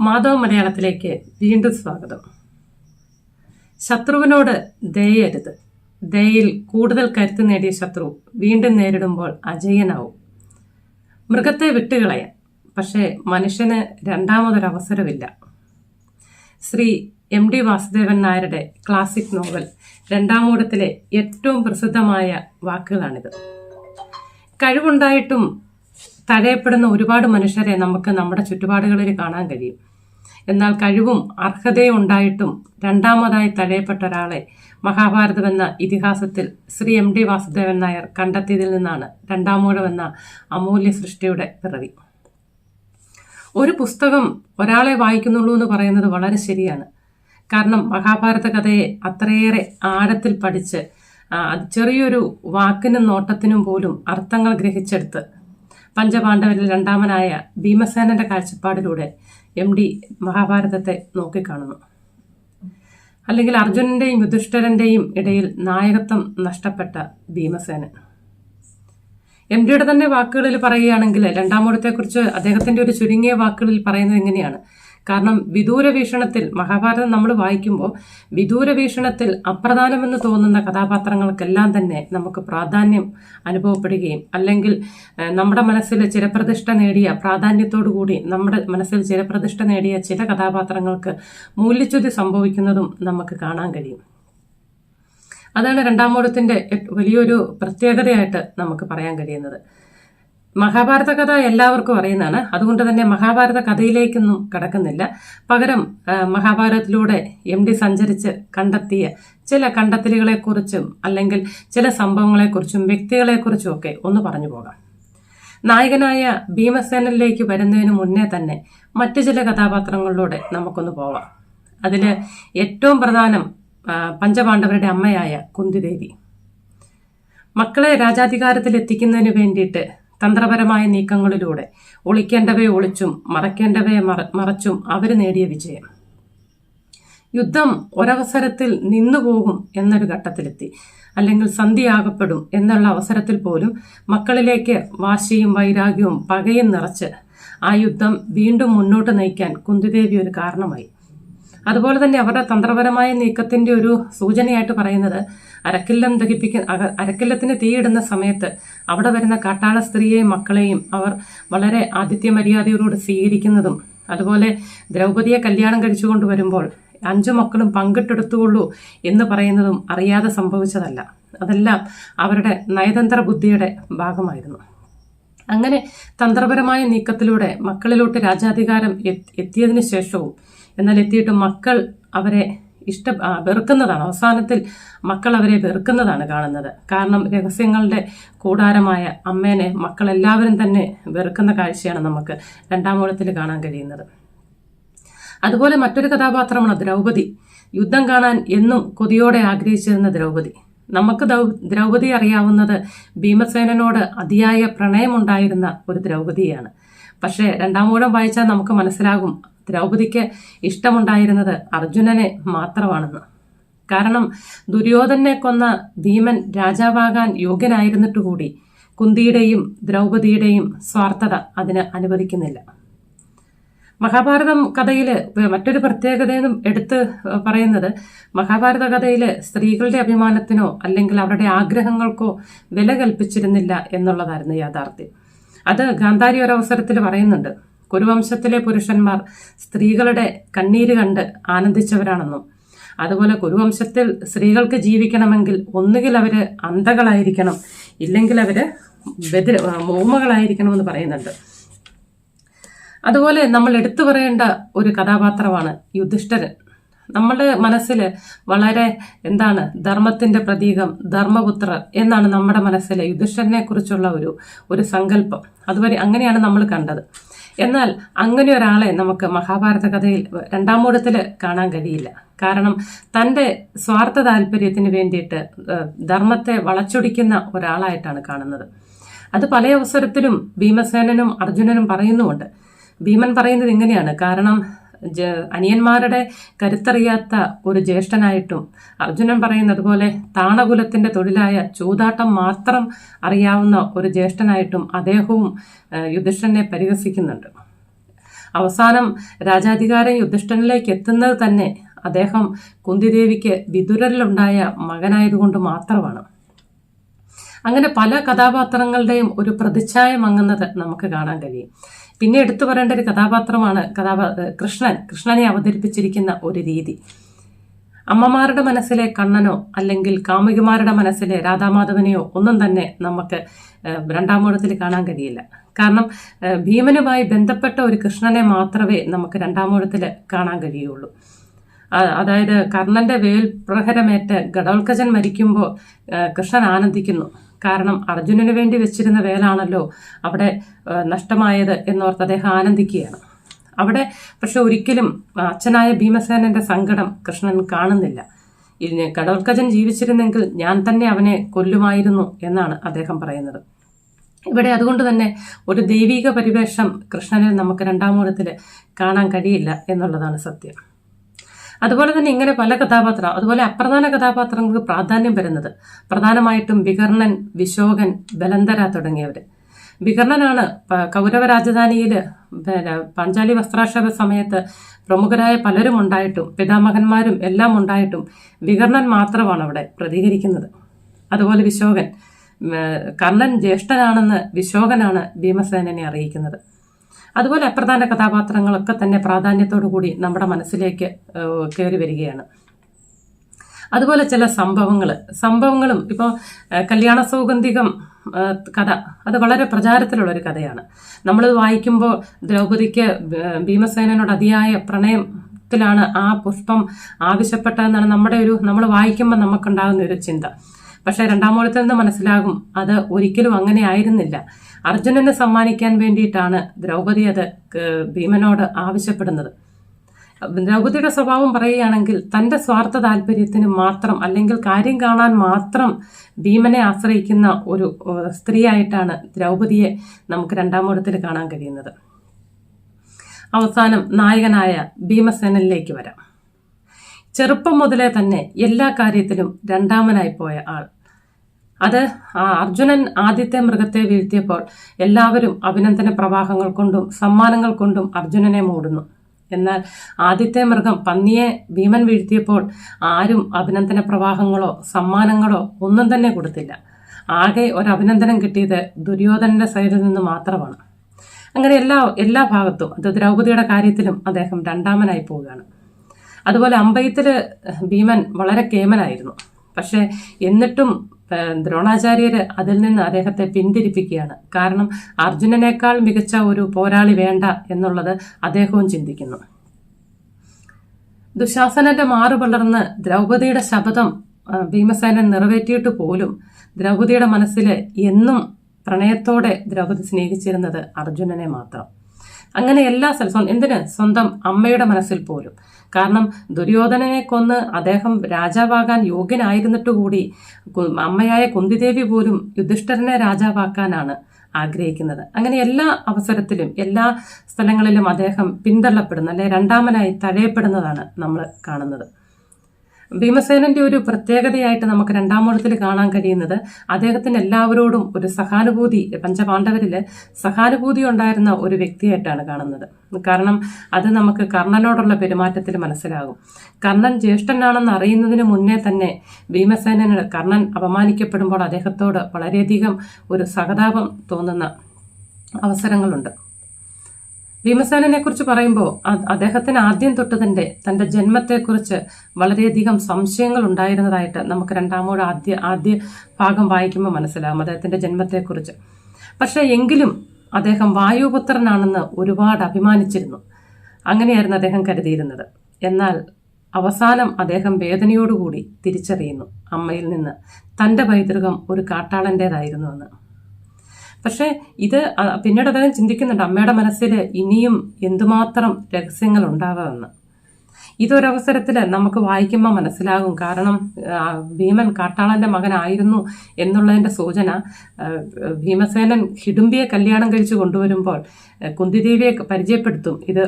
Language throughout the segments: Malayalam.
മാധവ മലയാളത്തിലേക്ക് വീണ്ടും സ്വാഗതം. ശത്രുവിനോട് ദയയരുത്. ദയയിൽ കൂടുതൽ കരുത്ത് നേടിയ ശത്രു വീണ്ടും നേരിടുമ്പോൾ അജയനാവും. മൃഗത്തെ വിട്ടുകളയാം പക്ഷേ മനുഷ്യന് രണ്ടാമതൊരവസരമില്ല. ശ്രീ എം ഡി വാസുദേവൻ നായരുടെ ക്ലാസിക് നോവൽ രണ്ടാമൂടത്തിലെ ഏറ്റവും പ്രസിദ്ധമായ വാക്കുകളാണിത്. കഴിവുണ്ടായിട്ടും തഴയപ്പെടുന്ന ഒരുപാട് മനുഷ്യരെ നമുക്ക് നമ്മുടെ ചുറ്റുപാടുകളിൽ കാണാൻ കഴിയും. എന്നാൽ കഴിവും അർഹതയും ഉണ്ടായിട്ടും രണ്ടാമതായി തഴയപ്പെട്ട ഒരാളെ മഹാഭാരതം എന്ന ഇതിഹാസത്തിൽ ശ്രീ എം ഡി വാസുദേവൻ നായർ കണ്ടെത്തിയതിൽ നിന്നാണ് രണ്ടാമൂഴം എന്ന അമൂല്യ സൃഷ്ടിയുടെ പിറവി. ഒരു പുസ്തകം ഒരാളെ വായിക്കുന്നുള്ളൂ എന്ന് പറയുന്നത് വളരെ ശരിയാണ്. കാരണം മഹാഭാരത കഥയെ അത്രയേറെ ആഴത്തിൽ പഠിച്ച് ചെറിയൊരു വാക്കിനും നോട്ടത്തിനും പോലും അർത്ഥങ്ങൾ ഗ്രഹിച്ചെടുത്ത് പഞ്ചപാണ്ഡവരിൽ രണ്ടാമനായ ഭീമസേനന്റെ കാഴ്ചപ്പാടിലൂടെ എം ഡി മഹാഭാരതത്തെ നോക്കിക്കാണുന്നു. അല്ലെങ്കിൽ അർജുനന്റെയും യുധിഷ്ഠരന്റെയും ഇടയിൽ നായകത്വം നഷ്ടപ്പെട്ട ഭീമസേനൻ. എം ഡിയുടെ തന്നെ വാക്കുകളിൽ പറയുകയാണെങ്കിൽ രണ്ടാമൂഴത്തെക്കുറിച്ച് അദ്ദേഹത്തിന്റെ ഒരു ചുരുങ്ങിയ വാക്കുകളിൽ പറയുന്നത് എങ്ങനെയാണ് കാരണം വിദൂര വീക്ഷണത്തിൽ മഹാഭാരതം നമ്മൾ വായിക്കുമ്പോൾ വിദൂര വീക്ഷണത്തിൽ അപ്രധാനമെന്ന് തോന്നുന്ന കഥാപാത്രങ്ങൾക്കെല്ലാം തന്നെ നമുക്ക് പ്രാധാന്യം അനുഭവപ്പെടുകയും അല്ലെങ്കിൽ നമ്മുടെ മനസ്സിൽ ചിരപ്രതിഷ്ഠ നേടിയ പ്രാധാന്യത്തോടു കൂടി നമ്മുടെ മനസ്സിൽ ചിരപ്രതിഷ്ഠ നേടിയ ചില കഥാപാത്രങ്ങൾക്ക് മൂല്യച്യുതി സംഭവിക്കുന്നതും നമുക്ക് കാണാൻ കഴിയും. അതാണ് രണ്ടാമൂഴത്തിന്റെ വലിയൊരു പ്രത്യേകതയായിട്ട് നമുക്ക് പറയാൻ കഴിയുന്നത്. മഹാഭാരത കഥ എല്ലാവർക്കും അറിയുന്നതാണ്. അതുകൊണ്ട് തന്നെ മഹാഭാരത കഥയിലേക്കൊന്നും കടക്കുന്നില്ല. പകരം മഹാഭാരതത്തിലൂടെ എം ഡി സഞ്ചരിച്ച് കണ്ടെത്തിയ ചില കണ്ടെത്തലുകളെക്കുറിച്ചും അല്ലെങ്കിൽ ചില സംഭവങ്ങളെക്കുറിച്ചും വ്യക്തികളെക്കുറിച്ചും ഒക്കെ ഒന്ന് പറഞ്ഞു പോകാം. നായകനായ ഭീമസേനനിലേക്ക് വരുന്നതിന് മുന്നേ തന്നെ മറ്റു ചില കഥാപാത്രങ്ങളിലൂടെ നമുക്കൊന്ന് പോവാം. അതിൽ ഏറ്റവും പ്രധാനം പഞ്ചപാണ്ഡവരുടെ അമ്മയായ കുന്തിദേവി. മക്കളെ രാജാധികാരത്തിൽ എത്തിക്കുന്നതിന് വേണ്ടിയിട്ട് തന്ത്രപരമായ നീക്കങ്ങളിലൂടെ ഒളിക്കേണ്ടവയെ ഒളിച്ചും മറയ്ക്കേണ്ടവയെ മറച്ചും അവർ നേടിയ വിജയം. യുദ്ധം ഒരവസരത്തിൽ നിന്നുപോകും എന്നൊരു ഘട്ടത്തിലെത്തി. അല്ലെങ്കിൽ സന്ധിയാകപ്പെടും എന്നുള്ള അവസരത്തിൽ പോലും മക്കളിലേക്ക് വാശിയും വൈരാഗ്യവും പകയും നിറച്ച് ആ യുദ്ധം വീണ്ടും മുന്നോട്ട് നയിക്കാൻ കുന്തിദേവി ഒരു കാരണമായി. അതുപോലെ തന്നെ അവരുടെ തന്ത്രപരമായ നീക്കത്തിന്റെ ഒരു സൂചനയായിട്ട് പറയുന്നത് അരക്കില്ലം ദഹിപ്പിക്കുന്ന അരക്കില്ലത്തിന് തീയിടുന്ന സമയത്ത് അവിടെ വരുന്ന കാട്ടാള സ്ത്രീയെയും മക്കളെയും അവർ വളരെ ആതിഥ്യ മര്യാദയോടുകൂടി സ്വീകരിക്കുന്നതും അതുപോലെ ദ്രൗപതിയെ കല്യാണം കഴിച്ചുകൊണ്ട് വരുമ്പോൾ അഞ്ചു മക്കളും പങ്കിട്ടെടുത്തുകൊള്ളൂ എന്ന് പറയുന്നതും അറിയാതെ സംഭവിച്ചതല്ല. അതെല്ലാം അവരുടെ നയതന്ത്ര ബുദ്ധിയുടെ ഭാഗമായിരുന്നു. അങ്ങനെ തന്ത്രപരമായ നീക്കത്തിലൂടെ മക്കളിലോട്ട് രാജാധികാരം എത്തി- എത്തിയതിനു ശേഷവും എന്നാൽ എത്തിയിട്ട് മക്കൾ അവരെ ഇഷ്ട വെറുക്കുന്നതാണ്. അവസാനത്തിൽ മക്കൾ അവരെ വെറുക്കുന്നതാണ് കാണുന്നത്. കാരണം രഹസ്യങ്ങളുടെ കൂടാരമായ അമ്മേനെ മക്കൾ എല്ലാവരും തന്നെ വെറുക്കുന്ന കാഴ്ചയാണ് നമുക്ക് രണ്ടാം കാണാൻ കഴിയുന്നത്. അതുപോലെ മറ്റൊരു കഥാപാത്രമാണ് ദ്രൗപദി. യുദ്ധം കാണാൻ എന്നും കൊതിയോടെ ആഗ്രഹിച്ചിരുന്ന ദ്രൗപദി. നമുക്ക് ദ്രൗപദി അറിയാവുന്നത് ഭീമസേനോട് അതിയായ പ്രണയമുണ്ടായിരുന്ന ഒരു ദ്രൗപദിയാണ്. പക്ഷേ രണ്ടാമൂഴം വായിച്ചാൽ നമുക്ക് മനസ്സിലാകും ദ്രൗപദിക്ക് ഇഷ്ടമുണ്ടായിരുന്നത് അർജുനനെ മാത്രമാണെന്ന്. കാരണം ദുര്യോധനെ കൊന്ന ഭീമൻ രാജാവാകാൻ യോഗ്യനായിരുന്നിട്ട് കൂടി കുന്തിയുടെയും ദ്രൗപദിയുടെയും സ്വാർത്ഥത അതിന് അനുവദിക്കുന്നില്ല. മഹാഭാരതം കഥയിൽ മറ്റൊരു പ്രത്യേകതയെന്നും എടുത്ത് പറയുന്നത് മഹാഭാരത കഥയിൽ സ്ത്രീകളുടെ അഭിമാനത്തിനോ അല്ലെങ്കിൽ അവരുടെ ആഗ്രഹങ്ങൾക്കോ വില കൽപ്പിച്ചിരുന്നില്ല എന്നുള്ളതായിരുന്നു യാഥാർത്ഥ്യം. അത് ഗാന്ധാരി ഒരവസരത്തിൽ പറയുന്നുണ്ട്. കുരുവംശത്തിലെ പുരുഷന്മാർ സ്ത്രീകളുടെ കണ്ണീര് കണ്ട് ആനന്ദിച്ചവരാണെന്നും അതുപോലെ കുരുവംശത്തിൽ സ്ത്രീകൾക്ക് ജീവിക്കണമെങ്കിൽ ഒന്നുകിൽ അവർ അന്ധകളായിരിക്കണം ഇല്ലെങ്കിൽ അവർ ബദിര മോമകളായിരിക്കണമെന്ന് പറയുന്നുണ്ട്. അതുപോലെ നമ്മൾ എടുത്തു പറയേണ്ട ഒരു കഥാപാത്രമാണ് യുധിഷ്ഠിരൻ. നമ്മുടെ മനസ്സിൽ വളരെ എന്താണ് ധർമ്മത്തിന്റെ പ്രതീകം ധർമ്മപുത്രർ എന്നാണ് നമ്മുടെ മനസ്സിൽ യുധിഷ്ഠനെ കുറിച്ചുള്ള ഒരു ഒരു സങ്കല്പം. അതുവരെ അങ്ങനെയാണ് നമ്മൾ കണ്ടത്. എന്നാൽ അങ്ങനെ ഒരാളെ നമുക്ക് മഹാഭാരത കഥയിൽ രണ്ടാം മൂടത്തിൽ കാണാൻ കഴിയില്ല. കാരണം തന്റെ സ്വാർത്ഥ താല്പര്യത്തിന് വേണ്ടിയിട്ട് ധർമ്മത്തെ വളച്ചൊടിക്കുന്ന ഒരാളായിട്ടാണ് കാണുന്നത്. അത് പല അവസരത്തിലും ഭീമസേനനും അർജുനനും പറയുന്നുമുണ്ട്. ഭീമൻ പറയുന്നത് ഇങ്ങനെയാണ്. കാരണം അനിയന്മാരുടെ കരുത്തറിയാത്ത ഒരു ജ്യേഷ്ഠനായിട്ടും അർജുനൻ പറയുന്നത് പോലെ താണകുലത്തിന്റെ തൊഴിലായ ചൂതാട്ടം മാത്രം അറിയാവുന്ന ഒരു ജ്യേഷ്ഠനായിട്ടും അദ്ദേഹവും യുധിഷ്ഠനെ പരിഹസിക്കുന്നുണ്ട്. അവസാനം രാജാധികാരം യുധിഷ്ഠനിലേക്ക് എത്തുന്നത് തന്നെ അദ്ദേഹം കുന്തിദേവിക്ക് വിതുരലിലുണ്ടായ മകനായതുകൊണ്ട് മാത്രമാണ്. അങ്ങനെ പല കഥാപാത്രങ്ങളുടെയും ഒരു പ്രതിച്ഛായ മങ്ങുന്നത് നമുക്ക് കാണാൻ കഴിയും. പിന്നെ എടുത്തു പറയേണ്ട ഒരു കഥാപാത്രമാണ് കഥാപാ കൃഷ്ണൻ. കൃഷ്ണനെ അവതരിപ്പിച്ചിരിക്കുന്ന ഒരു രീതി. അമ്മമാരുടെ മനസ്സിലെ കണ്ണനോ അല്ലെങ്കിൽ കാമുകിമാരുടെ മനസ്സിലെ രാധാമാധവനെയോ ഒന്നും തന്നെ നമുക്ക് രണ്ടാമൂഴത്തിൽ രണ്ടാം മൂഴത്തിൽ കാണാൻ കഴിയില്ല. കാരണം ഭീമനുമായി ബന്ധപ്പെട്ട ഒരു കൃഷ്ണനെ മാത്രമേ നമുക്ക് രണ്ടാം മൂഴത്തിൽ കാണാൻ കഴിയുള്ളൂ. അതായത് കർണന്റെ വേൽ പ്രഹരമേറ്റ് ഗഡോൽക്കജൻ മരിക്കുമ്പോൾ കൃഷ്ണൻ ആനന്ദിക്കുന്നു. കാരണം അർജുനന് വേണ്ടി വെച്ചിരുന്ന വേലാണല്ലോ അവിടെ നഷ്ടമായത് എന്നോർത്ത് അദ്ദേഹം ആനന്ദിക്കുകയാണ്. അവിടെ പക്ഷെ ഒരിക്കലും അച്ഛനായ ഭീമസേനന്റെ സങ്കടം കൃഷ്ണൻ കാണുന്നില്ല. ഇതിന് കടവൽക്കജൻ ജീവിച്ചിരുന്നെങ്കിൽ ഞാൻ തന്നെ അവനെ കൊല്ലുമായിരുന്നു എന്നാണ് അദ്ദേഹം പറയുന്നത്. ഇവിടെ അതുകൊണ്ട് തന്നെ ഒരു ദൈവിക പരിവേഷം കൃഷ്ണനെ നമുക്ക് രണ്ടാം മൂലത്തിൽ കാണാൻ കഴിയില്ല എന്നുള്ളതാണ് സത്യം. അതുപോലെ തന്നെ ഇങ്ങനെ പല കഥാപാത്ര അതുപോലെ അപ്രധാന കഥാപാത്രങ്ങൾക്ക് പ്രാധാന്യം വരുന്നത് പ്രധാനമായിട്ടും വികർണൻ വിശോകൻ ബലന്തര തുടങ്ങിയവർ വികർണനാണ് കൗരവ രാജധാനിയിൽ പിന്നെ പാഞ്ചാലി വസ്ത്രാക്ഷേപ സമയത്ത് പ്രമുഖരായ പലരും ഉണ്ടായിട്ടും പിതാമഹന്മാരും എല്ലാം ഉണ്ടായിട്ടും വികർണൻ മാത്രമാണ് അവിടെ പ്രതികരിക്കുന്നത്. അതുപോലെ വിശോകൻ കർണൻ ജ്യേഷ്ഠനാണെന്ന് വിശോകനാണ് ഭീമസേനനെ അറിയിക്കുന്നത്. അതുപോലെ അപ്രധാന കഥാപാത്രങ്ങളൊക്കെ തന്നെ പ്രാധാന്യത്തോടു കൂടി നമ്മുടെ മനസ്സിലേക്ക് കയറി വരികയാണ്. അതുപോലെ ചില സംഭവങ്ങൾ സംഭവങ്ങളും ഇപ്പോൾ കല്യാണ സൗഗന്ധികം കഥ അത് വളരെ പ്രചാരത്തിലുള്ള ഒരു കഥയാണ് നമ്മൾ വായിക്കുമ്പോൾ ദ്രൗപദിക്ക് ഭീമസേനോട് അതിയായ പ്രണയം ത്തിലാണ് ആ പുഷ്പം ആവശ്യപ്പെട്ടതെന്നാണ് നമ്മുടെ ഒരു നമ്മൾ വായിക്കുമ്പോൾ നമുക്കുണ്ടാകുന്ന ഒരു ചിന്ത. പക്ഷേ രണ്ടാമൂഴത്തിൽ നിന്ന് മനസ്സിലാകും അത് ഒരിക്കലും അങ്ങനെ ആയിരുന്നില്ല. അർജുനനെ സമ്മാനിക്കാൻ വേണ്ടിയിട്ടാണ് ദ്രൗപദി അത് ഭീമനോട് ആവശ്യപ്പെടുന്നത്. ദ്രൗപദിയുടെ സ്വഭാവം പറയുകയാണെങ്കിൽ തന്റെ സ്വാർത്ഥ താല്പര്യത്തിന് മാത്രം അല്ലെങ്കിൽ കാര്യം കാണാൻ മാത്രം ഭീമനെ ആശ്രയിക്കുന്ന ഒരു സ്ത്രീയായിട്ടാണ് ദ്രൗപദിയെ നമുക്ക് രണ്ടാം മൂഴത്തിൽ കാണാൻ കഴിയുന്നത്. അവസാനം നായകനായ ഭീമസേനനിലേക്ക് വരാം. ചെറുപ്പം മുതലേ തന്നെ എല്ലാ കാര്യത്തിലും രണ്ടാമനായി പോയ ആൾ അത് അർജുനൻ ആദ്യത്തെ മൃഗത്തെ വീഴ്ത്തിയപ്പോൾ എല്ലാവരും അഭിനന്ദന പ്രവാഹങ്ങൾ കൊണ്ടും സമ്മാനങ്ങൾ കൊണ്ടും അർജുനനെ മൂടുന്നു. എന്നാൽ ആദ്യത്തെ മൃഗം പന്നിയെ ഭീമൻ വീഴ്ത്തിയപ്പോൾ ആരും അഭിനന്ദന പ്രവാഹങ്ങളോ സമ്മാനങ്ങളോ ഒന്നും തന്നെ കൊടുത്തില്ല. ആകെ ഒരു അഭിനന്ദനം കിട്ടിയത് ദുര്യോധനന്റെ സൈഡിൽ നിന്ന് മാത്രമാണ്. അങ്ങനെ എല്ലാ എല്ലാ ഭാഗത്തും അത് ദ്രൗപതിയുടെ കാര്യത്തിലും അദ്ദേഹം രണ്ടാമനായി പോവുകയാണ്. അതുപോലെ അമ്പയത്തിൽ ഭീമൻ വളരെ കേമനായിരുന്നു. പക്ഷേ എന്നിട്ടും ഏഹ്, ദ്രോണാചാര്യര് അതിൽ നിന്ന് അദ്ദേഹത്തെ പിന്തിരിപ്പിക്കുകയാണ്. കാരണം അർജുനനേക്കാൾ മികച്ച ഒരു പോരാളി വേണ്ട എന്നുള്ളത് അദ്ദേഹവും ചിന്തിക്കുന്നു. ദുശാസനന്റെ മാറു ദ്രൗപതിയുടെ ശപഥം ഭീമസേനൻ നിറവേറ്റിയിട്ട് പോലും ദ്രൗപതിയുടെ മനസ്സിൽ എന്നും പ്രണയത്തോടെ ദ്രൗപതി സ്നേഹിച്ചിരുന്നത് അർജുനനെ മാത്രം. അങ്ങനെ എല്ലാ സ്ഥലത്തും എന്തിന്? സ്വന്തം അമ്മയുടെ മനസ്സിൽ പോലും. കാരണം ദുര്യോധനനെ കൊന്ന് അദ്ദേഹം രാജാവാകാൻ യോഗ്യനായിരുന്നിട്ട് കൂടി അമ്മയായ കുന്തിദേവി പോലും യുധിഷ്ഠിരനെ രാജാവാക്കാനാണ് ആഗ്രഹിക്കുന്നത്. അങ്ങനെ എല്ലാ അവസരത്തിലും എല്ലാ സ്ഥലങ്ങളിലും അദ്ദേഹം പിന്തള്ളപ്പെടുന്ന അല്ലെ രണ്ടാമനായി തഴയപ്പെടുന്നതാണ് നമ്മൾ കാണുന്നത്. ഭീമസേനന്റെ ഒരു പ്രത്യേകതയായിട്ട് നമുക്ക് രണ്ടാമൂഴത്തിൽ കാണാൻ കഴിയുന്നത് അദ്ദേഹത്തിന് എല്ലാവരോടും ഒരു സഹാനുഭൂതി പഞ്ചപാണ്ഡവരിൽ സഹാനുഭൂതി ഉണ്ടായിരുന്ന ഒരു വ്യക്തിയായിട്ടാണ് കാണുന്നത്. കാരണം അത് നമുക്ക് കർണനോടുള്ള പെരുമാറ്റത്തിൽ മനസ്സിലാകും. കർണൻ ജ്യേഷ്ഠനാണെന്ന് അറിയുന്നതിന് മുന്നേ തന്നെ ഭീമസേനന് കർണൻ അപമാനിക്കപ്പെടുമ്പോൾ അദ്ദേഹത്തോട് വളരെയധികം ഒരു സഹതാപം തോന്നുന്ന അവസരങ്ങളുണ്ട്. ഭീമസേനനെ കുറിച്ച് പറയുമ്പോൾ അദ്ദേഹത്തിന് ആദ്യം തൊട്ട് തന്നെ തന്റെ ജന്മത്തെക്കുറിച്ച് വളരെയധികം സംശയങ്ങൾ ഉണ്ടായിരുന്നതായിട്ട് നമുക്ക് രണ്ടാമോട് ആദ്യ ആദ്യ ഭാഗം വായിക്കുമ്പോൾ മനസ്സിലാകും അദ്ദേഹത്തിന്റെ ജന്മത്തെക്കുറിച്ച്. പക്ഷേ എങ്കിലും അദ്ദേഹം വായുപുത്രനാണെന്ന് ഒരുപാട് അഭിമാനിച്ചിരുന്നു. അങ്ങനെയായിരുന്നു അദ്ദേഹം കരുതിയിരുന്നത്. എന്നാൽ അവസാനം അദ്ദേഹം വേദനയോടുകൂടി തിരിച്ചറിയുന്നു. അമ്മയിൽ നിന്ന് തന്റെ പൈതൃകം ഒരു കാട്ടാളന്റെതായിരുന്നു എന്ന്. പക്ഷേ ഇത് പിന്നീട് അദ്ദേഹം ചിന്തിക്കുന്നുണ്ട് അമ്മയുടെ മനസ്സിൽ ഇനിയും എന്തുമാത്രം രഹസ്യങ്ങൾ ഉണ്ടാകാമെന്ന് ഇതൊരവസരത്തിൽ നമുക്ക് വായിക്കുമ്പോൾ മനസ്സിലാകും കാരണം ഭീമൻ കാട്ടാളന്റെ മകനായിരുന്നു എന്നുള്ളതിന്റെ സൂചന ഭീമസേനൻ ഹിഡുംബിയെ കല്യാണം കഴിച്ചു കൊണ്ടുവരുമ്പോൾ കുന്തിദേവിയെ പരിചയപ്പെടുത്തും. ഇത്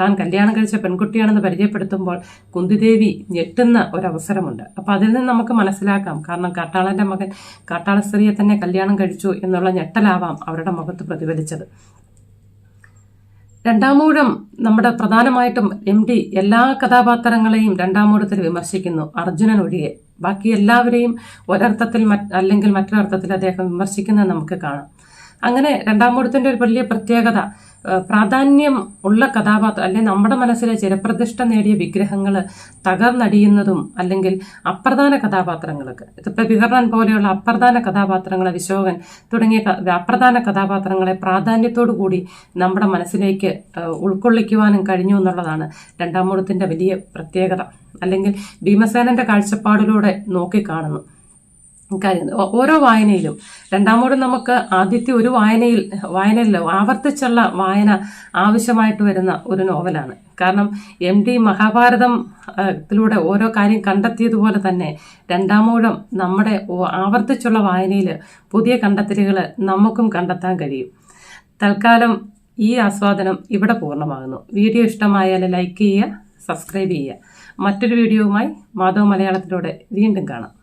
താൻ കല്യാണം കഴിച്ച പെൺകുട്ടിയാണെന്ന് പരിചയപ്പെടുത്തുമ്പോൾ കുന്തിദേവി ഞെട്ടുന്ന ഒരവസരമുണ്ട്. അപ്പോൾ അതിൽ നിന്ന് നമുക്ക് മനസ്സിലാക്കാം. കാരണം കാട്ടാളന്റെ മകൻ കാട്ടാള സ്ത്രീയെ തന്നെ കല്യാണം കഴിച്ചു എന്നുള്ള ഞെട്ടലാവാം അവരുടെ മുഖത്ത് പ്രതിഫലിച്ചത്. രണ്ടാമൂഴം നമ്മുടെ പ്രധാനമായിട്ടും എം ഡി എല്ലാ കഥാപാത്രങ്ങളെയും രണ്ടാമൂഴത്തിൽ വിമർശിക്കുന്നു. അർജുനൻ ഒഴികെ. ബാക്കി എല്ലാവരെയും ഒരർത്ഥത്തിൽ അല്ലെങ്കിൽ മറ്റൊരർത്ഥത്തിൽ അദ്ദേഹം വിമർശിക്കുന്നത് നമുക്ക് കാണാം. അങ്ങനെ രണ്ടാം രണ്ടാമൂഴത്തിന്റെ ഒരു വലിയ പ്രത്യേകത പ്രാധാന്യം ഉള്ള കഥാപാത്രം അല്ലെങ്കിൽ നമ്മുടെ മനസ്സിലെ ചിരപ്രതിഷ്ഠ നേടിയ വിഗ്രഹങ്ങൾ തകർന്നടിയുന്നതും അല്ലെങ്കിൽ അപ്രധാന കഥാപാത്രങ്ങൾക്ക് ഇതിപ്പോൾ വികർണൻ പോലെയുള്ള അപ്രധാന കഥാപാത്രങ്ങളെ വിശോകൻ തുടങ്ങിയ അപ്രധാന കഥാപാത്രങ്ങളെ പ്രാധാന്യത്തോടു കൂടി നമ്മുടെ മനസ്സിലേക്ക് ഉൾക്കൊള്ളിക്കുവാനും കഴിഞ്ഞു എന്നുള്ളതാണ് രണ്ടാം രണ്ടാമൂഴത്തിന്റെ വലിയ പ്രത്യേകത. അല്ലെങ്കിൽ ഭീമസേനന്റെ കാഴ്ചപ്പാടിലൂടെ നോക്കിക്കാണുന്നു. ഓരോ വായനയിലും. രണ്ടാമൂട് നമുക്ക് ആദ്യത്തെ ഒരു വായനയിൽ വായനയിൽ ആവർത്തിച്ചുള്ള വായന ആവശ്യമായിട്ട് വരുന്ന ഒരു നോവലാണ്. കാരണം എം ഡി മഹാഭാരതം ആ, ത്തിലൂടെ ഓരോ കാര്യം കണ്ടെത്തിയതുപോലെ തന്നെ രണ്ടാമൂഴം നമ്മുടെ ആവർത്തിച്ചുള്ള വായനയിൽ പുതിയ കണ്ടെത്തലുകൾ നമുക്കും കണ്ടെത്താൻ കഴിയും. തൽക്കാലം ഈ ആസ്വാദനം ഇവിടെ പൂർണമാകുന്നു. വീഡിയോ ഇഷ്ടമായാൽ ലൈക്ക് ചെയ്യുക സബ്സ്ക്രൈബ് ചെയ്യുക. മറ്റൊരു വീഡിയോവുമായി മാധവ മലയാളത്തിലൂടെ വീണ്ടും കാണാം.